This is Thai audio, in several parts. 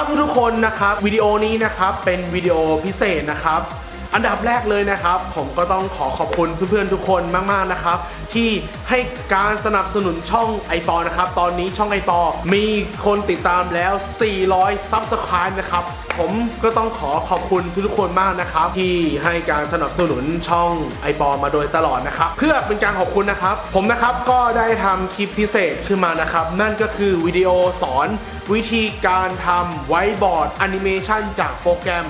ครับทุกคนนะครับวิดีโอนี้นะครับเป็นวิดีโอพิเศษนะครับ อันดับแรกเลยนะครับ ผมก็ต้องขอขอบคุณเพื่อนๆทุกคนมากๆนะครับ ที่ให้การสนับสนุนช่องไอปอนะครับ ตอนนี้ช่องไอปอมีคนติดตามแล้ว 400 Subscribe นะครับ ผมก็ต้องขอขอบคุณทุกๆคนมากนะครับ ที่ให้การสนับสนุนช่องไอปอมาโดยตลอดนะครับ เพื่อเป็นการขอบคุณนะครับ ผมนะครับก็ได้ทำคลิปพิเศษขึ้นมานะครับ นั่นก็คือวิดีโอสอนวิธีการทำไวบอร์ดแอนิเมชันจากโปรแกรม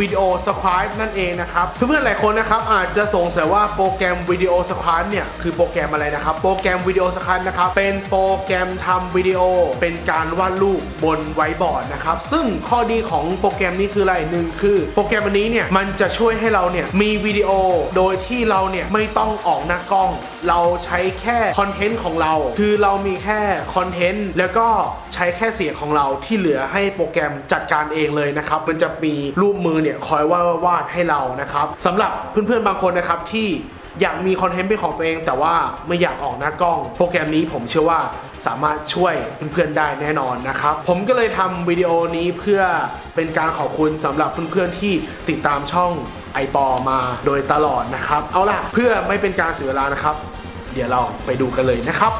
วิดีโอสคริปนั่นเองนะครับ เพื่อนๆหลายคนนะครับอาจจะสงสัยว่าโปรแกรมวิดีโอสคริปเนี่ยคือโปรแกรมอะไรนะครับ โปรแกรมวิดีโอสคริปนะครับเป็นโปรแกรมทำวิดีโอ เป็นการวาดรูปบนไวบอร์ดนะครับ ซึ่งข้อดีของโปรแกรมนี้คืออะไรหนึ่งคือ โปรแกรมอันนี้เนี่ยมันจะช่วยให้เราเนี่ยมีวิดีโอโดยที่เราเนี่ยไม่ต้องออกหน้ากล้อง เราใช้แค่คอนเทนต์ของเรา คือเรามีแค่คอนเทนต์แล้วก็ใช้แค่เสียงของเราที่เหลือให้โปรแกรมจัดการเองเลยนะครับมันจะมีรูปมือเนี่ยคอยวาดวาดให้เรานะครับสำหรับเพื่อนๆบางคนนะครับที่อยากมีคอนเทนต์เป็นของตัวเอง แต่ว่าไม่อยากออกหน้ากล้อง โปรแกรมนี้ผมเชื่อว่าสามารถช่วยเพื่อนๆได้แน่นอนนะครับผมก็เลยทำวิดีโอนี้เพื่อเป็นการขอบคุณสำหรับเพื่อนๆที่ติดตามช่องไอปอมาโดยตลอดนะครับ เอาล่ะเพื่อไม่เป็นการเสียเวลานะครับ เดี๋ยวเราไปดูกันเลยนะครับ